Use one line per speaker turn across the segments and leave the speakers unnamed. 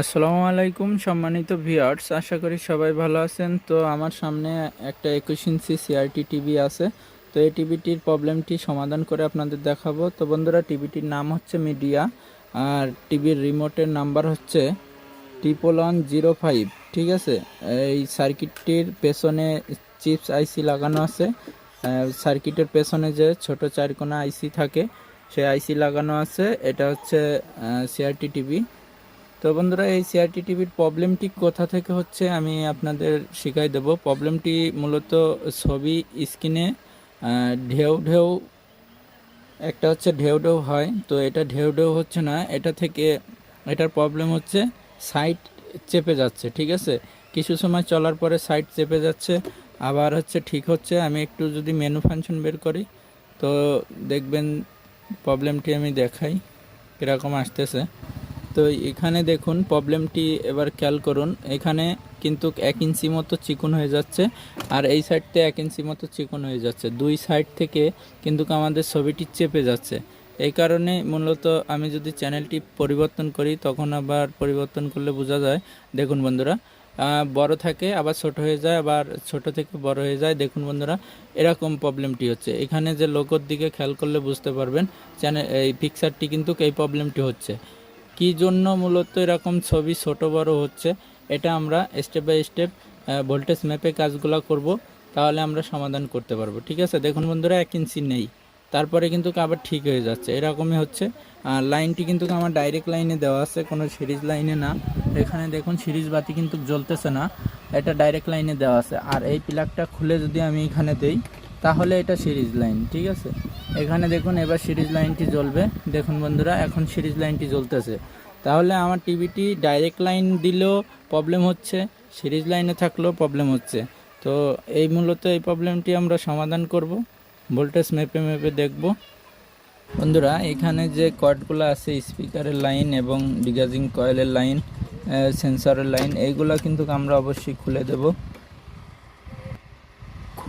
আসসালামু আলাইকুম, সম্মানিত ভিউয়ার্স, আশা করি সবাই ভালো আছেন। তো আমার সামনে একটা একুশ ইঞ্চি সিআরটি টিভি আছে। তো এই টিভিটির প্রবলেমটি সমাধান করে আপনাদের দেখাবো। তো বন্ধুরা টিভিটির নাম হচ্ছে মিডিয়া, আর টিভির রিমোটের নাম্বার হচ্ছে ট্রিপল ওয়ান জিরো ফাইভ ঠিক আছে? এই সার্কিটটির পেছনে চিপস আইসি লাগানো আছে। সার্কিটের পেছনে যে ছোট চারকোনা আইসি থাকে সেই আইসি লাগানো আছে। এটা হচ্ছে সিআরটি টিভি তো বন্ধুরা, এই সিআরটি টিভির প্রবলেমটি কোথা থেকে হচ্ছে আমি আপনাদের শিখাই দেব। প্রবলেমটি মূলত ছবি, স্ক্রিনে ঢেউ ঢেউ, একটা হচ্ছে ঢেউ ঢেউ হয়। তো এটা ঢেউ ঢেউ হচ্ছে না, এটা থেকে এটার প্রবলেম হচ্ছে সাইড চেপে যাচ্ছে, ঠিক আছে? কিছু সময় চলার পরে সাইড চেপে যাচ্ছে, আবার হচ্ছে ঠিক হচ্ছে। আমি একটু যদি মেনু ফাংশন বের করি, তো দেখবেন প্রবলেমটি আমি দেখাই, কীরকম আসতেছে। তো এখানে দেখুন প্রবলেমটি এবার খেয়াল করুন। এখানে কিন্তু এক ইঞ্চি মতো চিকন হয়ে যাচ্ছে আর এই সাইডতে এক ইঞ্চি মতো চিকন হয়ে যাচ্ছে। দুই সাইড থেকে কিন্তু আমাদের ছবিটি চেপে যাচ্ছে। এই কারণে মূলত আমি যদি চ্যানেলটি পরিবর্তন করি, তখন আবার পরিবর্তন করলে বোঝা যায়। দেখুন বন্ধুরা বড় থাকে, আবার ছোট হয়ে যায়, আবার ছোট থেকে বড় হয়ে যায়। দেখুন বন্ধুরা, এরকম প্রবলেমটি হচ্ছে। এখানে যে লোগোর দিকে খেয়াল করলে বুঝতে পারবেন চ্যানেল এই পিকচারটি কিন্তু এই প্রবলেমটি হচ্ছে। কি জন্য মূলত এরকম ছবি ছোট বড় হচ্ছে, এটা আমরা স্টেপ বাই স্টেপ ভোল্টেজ ম্যাপে কাজগুলো করব, তাহলে আমরা সমাধান করতে পারব। ঠিক আছে? দেখুন বন্ধুরা, এক ইঞ্চি নেই। তারপরে কিন্তু আবার ঠিক হয়ে যাচ্ছে। এরকমই হচ্ছে। লাইনটি কিন্তু আমার ডাইরেক্ট লাইনে দেওয়া আছে, কোনো সিরিজ লাইনে না। এখানে দেখুন সিরিজ বাতি কিন্তু জ্বলতেছে না। এটা ডাইরেক্ট লাইনে দেওয়া আছে। আর এই প্লাগটা খুলে যদি আমি এখানে দেই তাহলে এটা সিরিজ লাইন, ঠিক আছে? এখানে দেখুন, এবার সিরিজ লাইনটি জ্বলবে। দেখুন বন্ধুরা, এখন সিরিজ লাইনটি জ্বলতেছে। তাহলে আমার টিভিটি ডাইরেক্ট লাইন দিলেও প্রবলেম হচ্ছে, সিরিজ লাইনে থাকলেও প্রবলেম হচ্ছে। তো এই মূলত এই প্রবলেমটি আমরা সমাধান করব। ভোল্টেজ মেপে মেপে দেখব। বন্ধুরা, এখানে যে কর্ডগুলো আছে, স্পিকারের লাইন এবং ডিগাজিং কয়েলের লাইন সেন্সরের লাইন, এইগুলো কিন্তু আমরা অবশ্যই খুলে দেবো।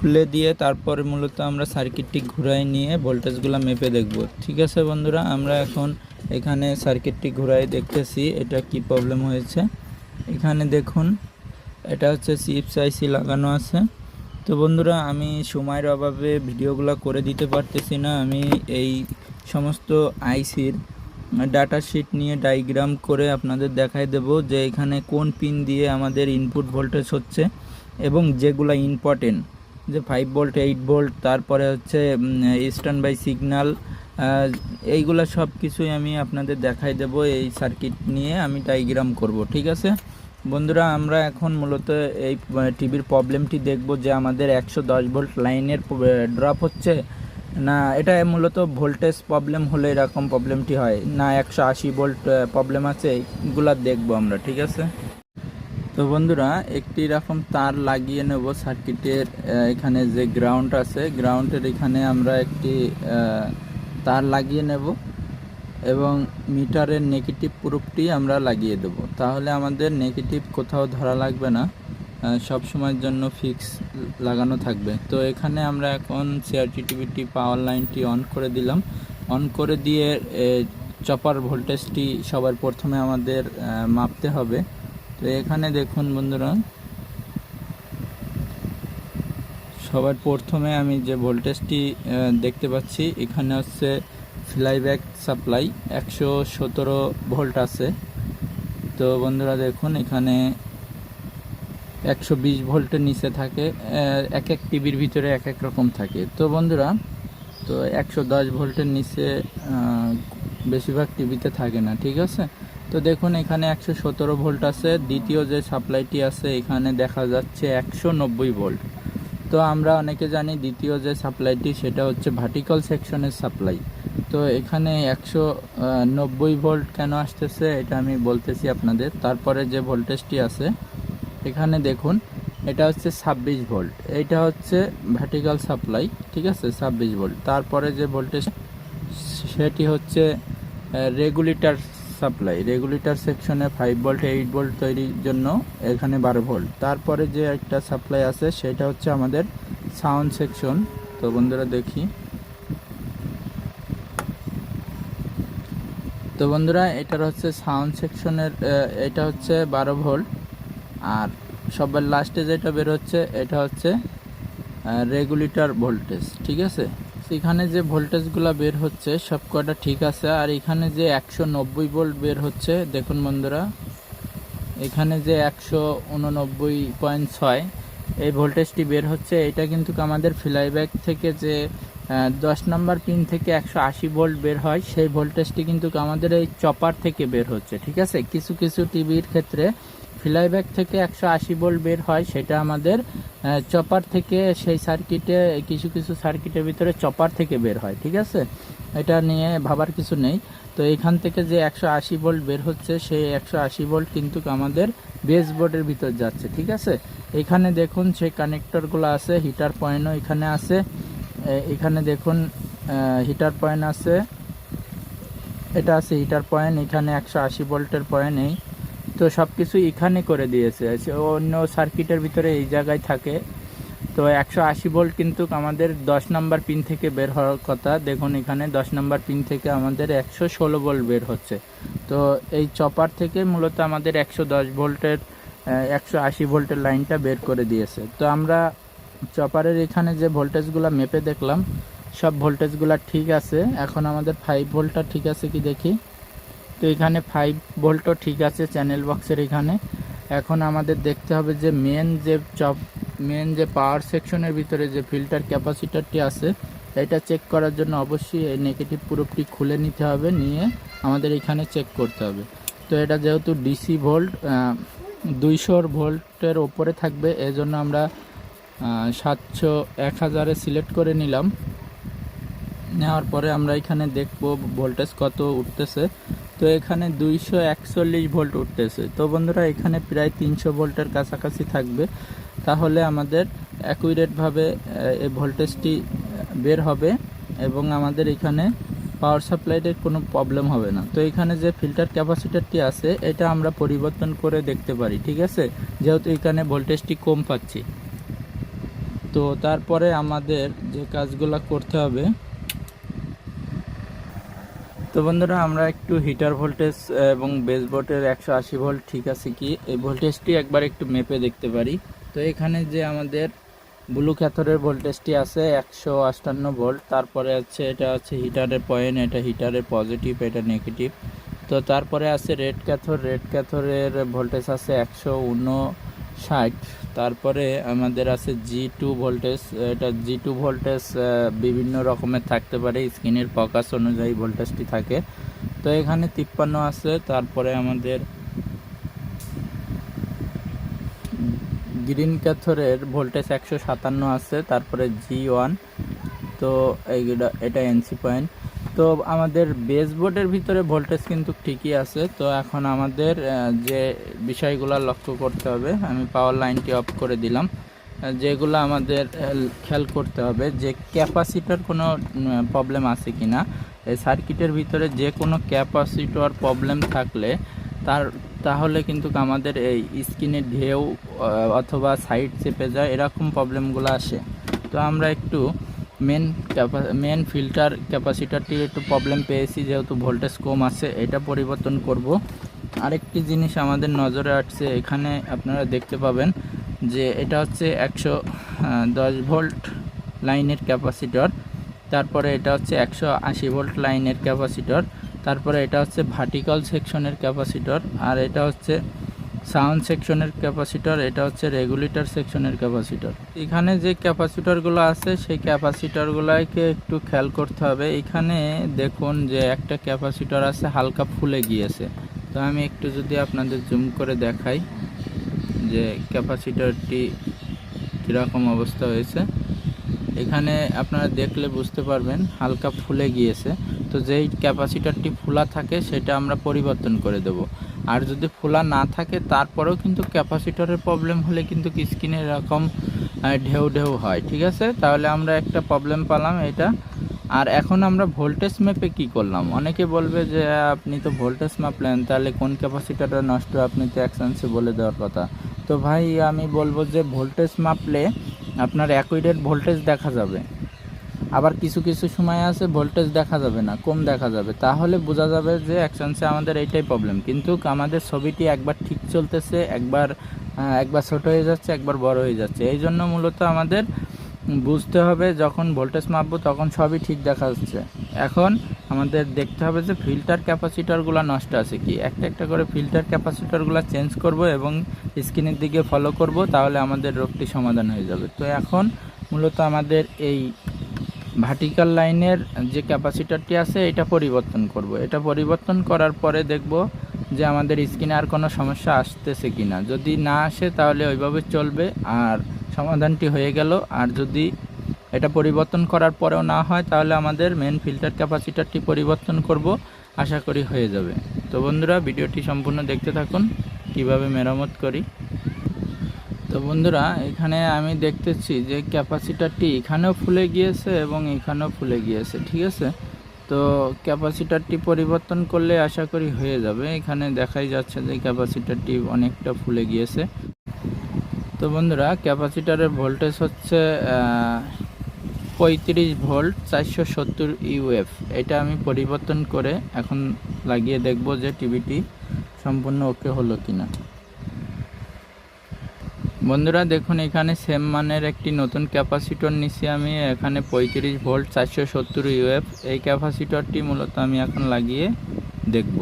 খুলে দিয়ে তারপরে মূলত আমরা সার্কিটটি ঘুরাই নিয়ে ভোল্টেজগুলো মেপে দেখব। ঠিক আছে বন্ধুরা, আমরা এখন এখানে সার্কিটটি ঘুরাই দেখতেছি, এটা কি প্রবলেম হয়েছে? এখানে দেখুন, এটা হচ্ছে চিপস আইসি লাগানো আছে। তো বন্ধুরা, আমি সময়ের অভাবে ভিডিওগুলো করে দিতে পারতেছি না, আমি এই সমস্ত আইসির ডাটা শিট নিয়ে ডায়াগ্রাম করে আপনাদের দেখাই দেব যে এখানে কোন পিন দিয়ে আমাদের ইনপুট ভোল্টেজ হচ্ছে এবং যেগুলো ইম্পর্টেন্ট যে ফাইভ ভোল্ট এইট ভোল্ট তারপরে হচ্ছে স্ট্যান্ড বাই সিগনাল এইগুলো সব কিছুই আমি আপনাদের দেখাই দেব এই সার্কিট নিয়ে, আমি ডায়াগ্রাম করব, ঠিক আছে? বন্ধুরা, আমরা এখন মূলত এই টিভির প্রবলেমটি দেখব যে আমাদের একশো দশ ভোল্ট লাইনের ড্রপ হচ্ছে না, এটা মূলত ভোল্টেজ প্রবলেম হলে এরকম প্রবলেমটি হয়। না, একশো আশি ভোল্ট প্রবলেম আছে, এইগুলা দেখব আমরা, ঠিক আছে? তো বন্ধুরা, একটি রকম তার লাগিয়ে নেব সার্কিটের এখানে যে গ্রাউন্ড আছে গ্রাউন্ডের এখানে আমরা একটি তার লাগিয়ে নেব এবং মিটারের নেগেটিভ প্রুফটি আমরা লাগিয়ে দেব। তাহলে আমাদের নেগেটিভ কোথাও ধরা লাগবে না সব সময়ের জন্য ফিক্স লাগানো থাকবে। তো এখানে আমরা এখন সিআরটি টিভিটি পাওয়ার লাইনটি অন করে দিলাম। অন করে দিয়ে চপার ভোল্টেজটি সবার প্রথমে আমাদের মাপতে হবে। তো এখানে দেখুন বন্ধুরা, সবার প্রথমে আমি যে ভোল্টেজটি দেখতে পাচ্ছি, এখানে হচ্ছে ফ্লাইব্যাক সাপ্লাই, একশো সতেরো ভোল্ট আছে। তো বন্ধুরা দেখুন, এখানে একশো বিশ ভোল্টের নিচে থাকে এক এক টিভির ভিতরে এক এক রকম থাকে। তো বন্ধুরা, তো একশো দশ ভোল্টের নিচে বেশিরভাগ টিভিতে থাকে না, ঠিক আছে? তো দেখুন, এখানে একশো সতেরো ভোল্ট আছে। দ্বিতীয় যে সাপ্লাইটি আছে, এখানে দেখা যাচ্ছে একশো নব্বই ভোল্ট। তো আমরা অনেকে জানি, দ্বিতীয় যে সাপ্লাইটি, সেটা হচ্ছে ভার্টিক্যাল সেকশনের সাপ্লাই তো এখানে একশো নব্বই ভোল্ট কেন আসতেছে, এটা আমি বলতেছি আপনাদের। তারপরে যে ভোল্টেজটি আছে, এখানে দেখুন, এটা হচ্ছে ছাব্বিশ ভোল্ট। এইটা হচ্ছে ভার্টিক্যাল সাপ্লাই ঠিক আছে? ছাব্বিশ ভোল্ট। তারপরে যে ভোল্টেজ, সেটি হচ্ছে রেগুলেটর সাপ্লাই রেগুলেটর সেকশনে ফাইভ ভোল্ট এইট ভোল্ট তৈরির জন্য এখানে বারো ভোল্ট তারপরে যে একটা সাপ্লাই আছে, সেটা হচ্ছে আমাদের সাউন্ড সেকশন তো বন্ধুরা দেখি। তো বন্ধুরা, এটার হচ্ছে সাউন্ড সেকশনের এটা হচ্ছে বারো ভোল্ট আর সবার লাস্টে যেটা বের হচ্ছে এটা হচ্ছে রেগুলেটর ভোল্টেজ ঠিক আছে? এখানে যে ভোল্টেজগুলো বের হচ্ছে, সব কটা ঠিক আছে? আর এখানে যে একশো নব্বই ভোল্ট বের হচ্ছে, দেখুন বন্ধুরা, এখানে যে একশো উননব্বই পয়েন্ট ছয়, এই ভোল্টেজটি বের হচ্ছে, এটা কিন্তু আমাদের ফ্লাইব্যাক থেকে যে দশ নম্বর পিন থেকে একশো আশি ভোল্ট বের হয়, সেই ভোল্টেজটি কিন্তু আমাদের এই চপার থেকে বের হচ্ছে, ঠিক আছে? কিছু কিছু টিভির ক্ষেত্রে ফ্লাইব্যাক থেকে একশো আশি ভোল্ট বের হয়, সেটা আমাদের চপার থেকে সেই সার্কিটে, কিছু কিছু সার্কিটের ভিতরে চপার থেকে বের হয়, ঠিক আছে? এটা নিয়ে ভাবার কিছু নেই। তো এখান থেকে যে একশো আশি ভোল্ট বের হচ্ছে, সেই একশো আশি ভোল্ট কিন্তু আমাদের বেস বোর্ডের ভিতর যাচ্ছে, ঠিক আছে? এখানে দেখুন সেই কানেক্টরগুলো আছে হিটার পয়েন্টও এখানে আছে। এখানে দেখুন হিটার পয়েন্ট আছে। এটা আছে হিটার পয়েন্ট এখানে একশো আশি ভোল্টের পয়েন্ট নেই। তো সব কিছু এখানে করে দিয়েছে। অন্য সার্কিটের ভিতরে এই জায়গায় থাকে। তো একশো আশি ভোল্ট কিন্তু আমাদের দশ নাম্বার পিন থেকে বের হওয়ার কথা। দেখুন এখানে দশ নাম্বার পিন থেকে আমাদের একশো ষোলো ভোল্ট বের হচ্ছে। তো এই চপার থেকে মূলত আমাদের একশো দশ ভোল্টের একশো আশি ভোল্টের লাইনটা বের করে দিয়েছে। তো আমরা চপারের এখানে যে ভোল্টেজগুলো মেপে দেখলাম, সব ভোল্টেজগুলো ঠিক আছে। এখন আমাদের ফাইভ ভোল্টটা ঠিক আছে কি দেখি? তো এখানে ফাইভ ভোল্টও ঠিক আছে চ্যানেল বক্সের এখানে। এখন আমাদের দেখতে হবে যে মেন যে চপ মেন যে পাওয়ার সেকশনের ভিতরে যে ফিল্টার ক্যাপাসিটারটি আছে, এটা চেক করার জন্য অবশ্যই এই নেগেটিভ পুরোপুরি খুলে নিতে হবে, নিয়ে আমাদের এখানে চেক করতে হবে। তো এটা যেহেতু ডিসি ভোল্ট দুইশোর ভোল্টের ওপরে থাকবে, এজন্য আমরা সাতশো, এক হাজারে সিলেক্ট করে নিলাম। নেওয়ার পরে আমরা এখানে দেখব ভোল্টেজ কত উঠতেছে। তো এখানে দুইশো একচল্লিশ ভোল্ট উঠতেছে। তো বন্ধুরা, এখানে প্রায় তিনশো ভোল্টের কাছাকাছি থাকবে। তাহলে আমাদের অ্যাকুরেটভাবে এই ভোল্টেজটি বের হবে এবং আমাদের এখানে পাওয়ার সাপ্লাইয়ের কোনো প্রবলেম হবে না। তো এখানে যে ফিল্টার ক্যাপাসিটারটি আছে, এটা আমরা পরিবর্তন করে দেখতে পারি, ঠিক আছে? যেহেতু এখানে ভোল্টেজটি কম পাচ্ছি। তো তারপরে আমাদের যে কাজগুলো করতে হবে তো বন্ধুরা, আমরা একটু হিটার ভোল্টেজ এবং বেস ভোল্টের একশো আশি ভোল্ট ঠিক আছে কি? এই ভোল্টেজটি একবার একটু মেপে দেখতে পারি। তো এখানে যে আমাদের ব্লু ক্যাথরের ভোল্টেজটি আছে একশো আটান্ন ভোল্ট তারপরে আছে, এটা আছে হিটারের পয়েন্ট এটা হিটারের পজিটিভ এটা নেগেটিভ তো তারপরে আছে রেড ক্যাথর রেড ক্যাথরের ভোল্টেজ আছে একশো ষাট। তারপরে আমাদের আছে জি টু ভোল্টেজ এটা জি টু ভোল্টেজ বিভিন্ন রকমের থাকতে পারে, স্ক্রিনের ফোকাস অনুযায়ী ভোল্টেজটি থাকে। তো এখানে তিপ্পান্ন আছে, তারপরে আমাদের গ্রিন ক্যাথরের ভোল্টেজ একশো সাতান্ন আছে, তারপরে জি ওয়ান তো এইগুলো, এটা এনসি পয়েন্ট তো আমাদের বেসবোর্ডের ভিতরে ভোল্টেজ কিন্তু ঠিকই আছে। তো এখন আমাদের যে বিষয়গুলো লক্ষ্য করতে হবে, আমি পাওয়ার লাইনটি অফ করে দিলাম। যেগুলো আমাদের খেয়াল করতে হবে যে ক্যাপাসিটার কোনো প্রবলেম আছে কি না এই সার্কিটের ভিতরে যে কোনো ক্যাপাসিটর প্রবলেম থাকলে তার, তাহলে কিন্তু আমাদের এই স্কিনে ঢেউ অথবা সাইড চেপে যায়, এরকম প্রবলেমগুলো আসে। তো আমরা একটু মেন মেন ফিল্টার ক্যাপাসিটারটি একটু প্রবলেম পেয়েছি, যেহেতু ভোল্টেজ কম আছে, এটা পরিবর্তন করব। আরেকটি জিনিস আমাদের নজরে আসছে, এখানে আপনারা দেখতে পাবেন যে এটা হচ্ছে একশো দশ ভোল্ট লাইনের ক্যাপাসিটর তারপরে এটা হচ্ছে একশো আশি ভোল্ট লাইনের ক্যাপাসিটর তারপরে এটা হচ্ছে ভার্টিক্যাল সেকশনের ক্যাপাসিটর আর এটা হচ্ছে সাউন্ড সেকশনের ক্যাপাসিটর, এটা হচ্ছে রেগুলেটর সেকশনের ক্যাপাসিটর। এখানে যে ক্যাপাসিটরগুলো আছে, সেই ক্যাপাসিটরগুলোকে একটু খেয়াল করতে হবে। এখানে দেখুন যে একটা ক্যাপাসিটর আছে, হালকা ফুলে গিয়েছে। তো আমি একটু যদি আপনাদের জুম করে দেখাই যে ক্যাপাসিটরটি কীরকম অবস্থা হয়েছে। এখানে আপনারা দেখলে বুঝতে পারবেন, হালকা ফুলে গিয়েছে। তো যেই ক্যাপাসিটারটি ফোলা থাকে, সেটা আমরা পরিবর্তন করে দেব। আর যদি ফোলা না থাকে, তারপরেও কিন্তু ক্যাপাসিটরের প্রবলেম হলে কিন্তু স্ক্রিনে এরকম ঢেউ ঢেউ হয়, ঠিক আছে? তাহলে আমরা একটা প্রবলেম পেলাম এটা। আর এখন আমরা ভোল্টেজ ম্যাপে কি করলাম? অনেকে বলবে যে, আপনি তো ভোল্টেজ মাপলেন, তাহলে কোন ক্যাপাসিটারটা নষ্ট আপনি তো অ্যাকশানসে বলে দেওয়ার কথা। তো ভাই, আমি বলব যে, ভোল্টেজ মাপলে আপনার অ্যাকুইডেট ভোল্টেজ দেখা যাবে। আবার কিছু কিছু সময় আছে ভোল্টেজ দেখা যাবে না, কম দেখা যাবে। তাহলে বোঝা যাবে যে অ্যাকশনসে আমাদের এইটাই প্রবলেম কিন্তু আমাদের ছবিটি একবার ঠিক চলতেছে, একবার একবার ছোট হয়ে যাচ্ছে, একবার বড় হয়ে যাচ্ছে। এই জন্য মূলত আমাদের বুঝতে হবে যখন ভোল্টেজ মাপবো তখন সবই ঠিক দেখা যাচ্ছে। এখন আমাদের দেখতে হবে যে ফিল্টার ক্যাপাসিটারগুলো নষ্ট আছে কি? একটা একটা করে ফিল্টার ক্যাপাসিটারগুলো চেঞ্জ করব এবং স্ক্রিনের দিকে ফলো করব, তাহলে আমাদের রোগটি সমাধান হয়ে যাবে। তো এখন মূলত আমাদের এই ভার্টিক্যাল লাইনের যে ক্যাপাসিটারটি আছে, এটা পরিবর্তন করব। এটা পরিবর্তন করার পরে দেখব যে আমাদের স্ক্রিনে আর কোনো সমস্যা আসতেছে কি না যদি না আসে, তাহলে ওইভাবে চলবে আর সমাধানটি হয়ে গেল। আর যদি এটা পরিবর্তন করার পরেও না হয়, তাহলে আমাদের মেন ফিল্টার ক্যাপাসিটারটি পরিবর্তন করব। আশা করি হয়ে যাবে। তো বন্ধুরা, ভিডিওটি সম্পূর্ণ দেখতে থাকুন। কীভাবে মেরামত করি? তো বন্ধুরা, এখানে আমি দেখতেছি যে ক্যাপাসিটারটি এখানেও ফুলে গিয়েছে এবং এখানেও ফুলে গিয়েছে, ঠিক আছে? তো ক্যাপাসিটারটি পরিবর্তন করলে আশা করি হয়ে যাবে। এখানে দেখাই যাচ্ছে যে ক্যাপাসিটারটি অনেকটা ফুলে গিয়েছে। তো বন্ধুরা, ক্যাপাসিটারের ভোল্টেজ হচ্ছে পঁয়ত্রিশ ভোল্ট চারশো সত্তর ইউএফ। এটা আমি পরিবর্তন করে এখন লাগিয়ে দেখব যে টিভিটি সম্পূর্ণ ওকে হলো কিনা। বন্ধুরা, দেখুন, এখানে সেম মানের একটি নতুন ক্যাপাসিটর নিছি আমি। এখানে পঁয়ত্রিশ ভোল্ট, চারশো সত্তর ইউএফ এই ক্যাপাসিটরটি মূলত আমি এখন লাগিয়ে দেখব।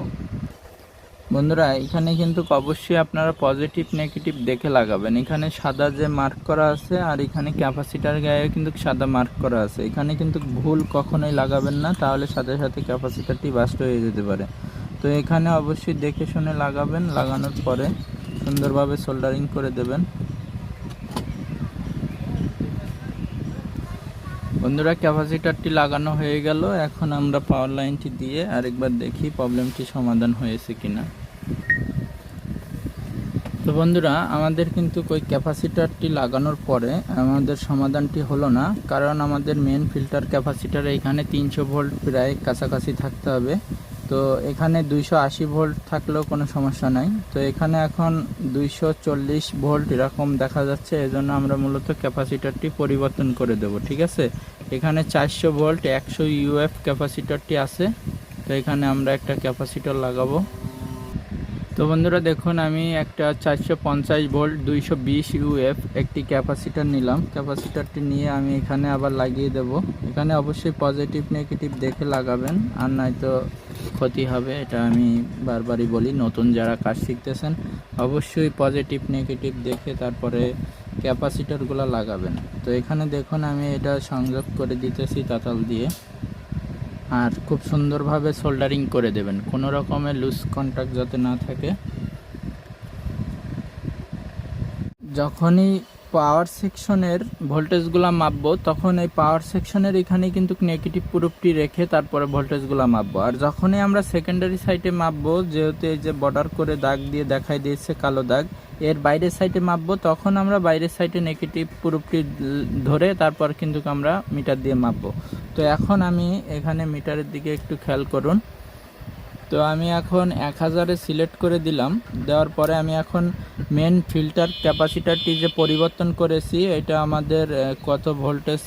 বন্ধুরা, এখানে কিন্তু অবশ্যই আপনারা পজিটিভ নেগেটিভ দেখে লাগাবেন। এখানে সাদা যে মার্ক করা আছে, আর এখানে ক্যাপাসিটার গায়ে কিন্তু সাদা মার্ক করা আছে। এখানে কিন্তু ভুল কখনোই লাগাবেন না, তাহলে সাথে সাথে ক্যাপাসিটারটি বাস্ট হয়ে যেতে পারে। তো এখানে অবশ্যই দেখে শুনে লাগাবেন, লাগানোর পরে সুন্দরভাবে সোল্ডারিং করে দেবেন। বন্ধুরা ক্যাপাসিটারটি লাগানো হয়ে গেল। এখন আমরা পাওয়ার লাইনটি দিয়ে আরেকবার দেখি প্রবলেমটি সমাধান হয়েছে কিনা। তো বন্ধুরা, আমাদের কিন্তু ওই ক্যাপাসিটারটি লাগানোর পরে আমাদের সমাধানটি হলো না, কারণ আমাদের মেন ফিল্টার ক্যাপাসিটার এখানে তিনশো ভোল্ট প্রায় কাছাকাছি থাকতে হবে। তো এখানে দুইশো আশি ভোল্ট থাকলেও কোনো সমস্যা নাই। তো এখানে এখন দুইশো চল্লিশ ভোল্ট এরকম দেখা যাচ্ছে, এজন্য আমরা মূলত ক্যাপাসিটারটি পরিবর্তন করে দেব, ঠিক আছে? এখানে চারশো ভোল্ট, একশো ইউএফ ক্যাপাসিটারটি আছে। তো এখানে আমরা একটা ক্যাপাসিটার লাগাবো। তো বন্ধুরা দেখুন, আমি একটা চারশো পঞ্চাশ ভোল্ট, দুইশো বিশ ইউএফ একটি ক্যাপাসিটার নিলাম। ক্যাপাসিটারটি নিয়ে আমি এখানে আবার লাগিয়ে দেব। এখানে অবশ্যই পজিটিভ নেগেটিভ দেখে লাগাবেন, আর নয়তো ক্ষতি হবে, এটা আমি বারবারই বলি। নতুন যারা কাজ শিখতেছেন, অবশ্যই পজিটিভ নেগেটিভ দেখে তারপরে ক্যাপাসিটারগুলো লাগাবেন। তো এখানে দেখুন, আমি এটা সংযোগ করে দিতেছি তাতাল দিয়ে। আর খুব সুন্দরভাবে সোল্ডারিং করে দেবেন। কোনো রকমের লুজ কন্ট্যাক্ট যাতে না থাকে। যখনই পাওয়ার সেকশনের ভোল্টেজগুলো মাপবো, তখন এই পাওয়ার সেকশনের এখানে কিন্তু নেগেটিভ প্রুফটি রেখে তারপরে ভোল্টেজগুলো মাপবো। আর যখনই আমরা সেকেন্ডারি সাইডে মাপবো, যেহেতু এই যে বর্ডার করে দাগ দিয়ে দেখাই দিয়েছে কালো দাগ, এর বাইরের সাইডে মাপবো, তখন আমরা বাইরের সাইডে নেগেটিভ প্রুফটি ধরে তারপর কিন্তু আমরা মিটার দিয়ে মাপবো। তো এখন আমি এখানে মিটারের দিকে একটু খেয়াল করুন। তো আমি এখন এক হাজারে সিলেক্ট করে দিলাম। দেওয়ার পরে আমি এখন মেন ফিল্টার ক্যাপাসিটারটি যে পরিবর্তন করেছি, এটা আমাদের কত ভোল্টেজ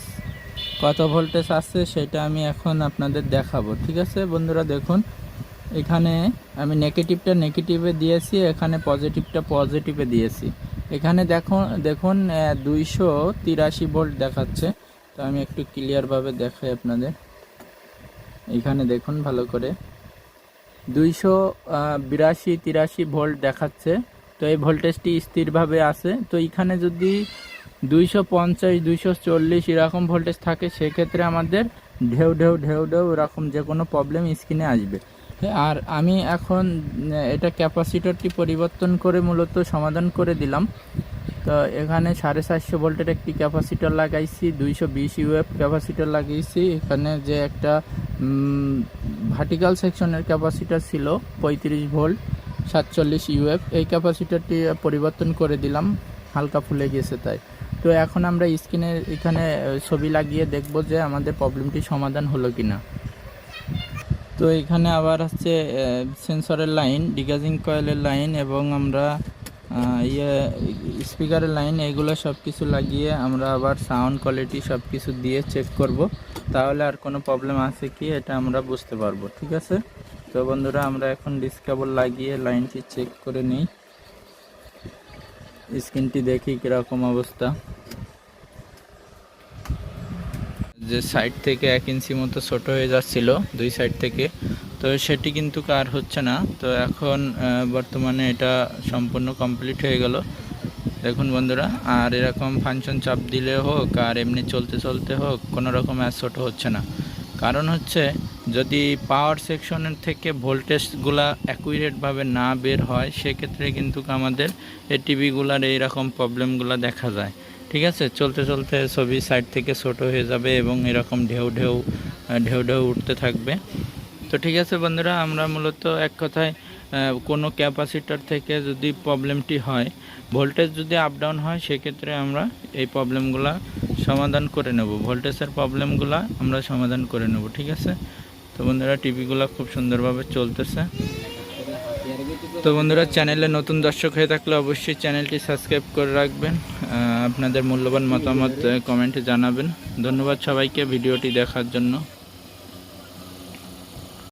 কত ভোল্টেজ আছে সেটা আমি এখন আপনাদের দেখাবো। ঠিক আছে বন্ধুরা, দেখুন। এখানে আমি নেগেটিভটা নেগেটিভে দিয়েছি, এখানে পজিটিভটা পজিটিভে দিয়েছি। এখানে দেখুন দেখুন দুইশো তিরাশি ভোল্ট দেখাচ্ছে। তো আমি একটু ক্লিয়ারভাবে দেখাই আপনাদের। এখানে দেখুন ভালো করে। দুইশো বিরাশি, তিরাশি ভোল্ট দেখাচ্ছে। তো এই ভোল্টেজটি স্থিরভাবে আছে। তো এখানে যদি দুইশো পঞ্চাশ, দুইশো চল্লিশ এরকম ভোল্টেজ থাকে, সেক্ষেত্রে আমাদের ঢেউ ঢেউ ঢেউ ঢেউ এরকম যে কোনো প্রবলেম স্ক্রিনে আসবে। আর আমি এখন এটা ক্যাপাসিটরটি পরিবর্তন করে মূলত সমাধান করে দিলাম। তো এখানে সাড়ে চারশো ভোল্টের একটি ক্যাপাসিটর লাগাইছি, দুইশো বিশ ইউএফ ক্যাপাসিটর লাগিয়েছি এখানে যে একটা ভার্টিক্যাল সেকশনের ক্যাপাসিটার ছিল পঁয়ত্রিশ ভোল্ট সাতচল্লিশ ইউএফ এই ক্যাপাসিটারটি পরিবর্তন করে দিলাম, হালকা ফুলে গেছে তাই। তো এখন আমরা স্ক্রিনে এখানে ছবি লাগিয়ে দেখব যে আমাদের প্রবলেমটি সমাধান হলো কি না তো এখানে আবার হচ্ছে সেন্সরের লাইন ডিগাজিং কয়েলের লাইন এবং আমরা ইয়ে স্পিকারের লাইন এগুলো সব কিছু লাগিয়ে আমরা আবার সাউন্ড কোয়ালিটি সব কিছু দিয়ে চেক করব। তাহলে আর কোনো প্রবলেম আছে কি? এটা আমরা বুঝতে পারব, ঠিক আছে? তো বন্ধুরা, আমরা এখন ডিসকেবল লাগিয়ে লাইনটি চেক করে নিই। স্ক্রিনটি দেখি কীরকম অবস্থা। যে সাইড থেকে এক ইঞ্চি মতো ছোট হয়ে যাচ্ছিল, দুই সাইড থেকে। তো সেটি কিন্তু কার হচ্ছে না। তো এখন বর্তমানে এটা সম্পূর্ণ কমপ্লিট হয়ে গেল। দেখুন বন্ধুরা, আর এরকম ফাংশন চাপ দিলে হোক, আর এমনি চলতে চলতে হোক, কোনো রকম আর ছোটো হচ্ছে না। কারণ হচ্ছে, যদি পাওয়ার সেকশনের থেকে ভোল্টেজগুলা অ্যাকুরেটভাবে না বের হয়, সেক্ষেত্রে কিন্তু আমাদের এই টিভিগুলার এইরকম প্রবলেমগুলো দেখা যায়। ঠিক আছে? চলতে চলতে ছবি সাইড থেকে ছোট হয়ে যাবে এবং এরকম ঢেউ ঢেউ ঢেউ ঢেউ উঠতে থাকবে। তো ঠিক আছে বন্ধুরা, আমরা মূলত এক কথায় কোনো ক্যাপাসিটার থেকে যদি প্রবলেমটি হয়, ভোল্টেজ যদি আপ ডাউন হয়, সেক্ষেত্রে আমরা এই প্রবলেমগুলো সমাধান করে নেব। ভোল্টেজের প্রবলেমগুলো আমরা সমাধান করে নেব, ঠিক আছে? তো বন্ধুরা, টিভিগুলো খুব সুন্দরভাবে চলতেছে। তো বন্ধুরা, চ্যানেলে নতুন দর্শক হয়ে থাকলে অবশ্যই চ্যানেলটি সাবস্ক্রাইব করে রাখবেন। আপনাদের মূল্যবান মতামত কমেন্টে জানাবেন। ধন্যবাদ সবাইকে ভিডিওটি দেখার জন্য।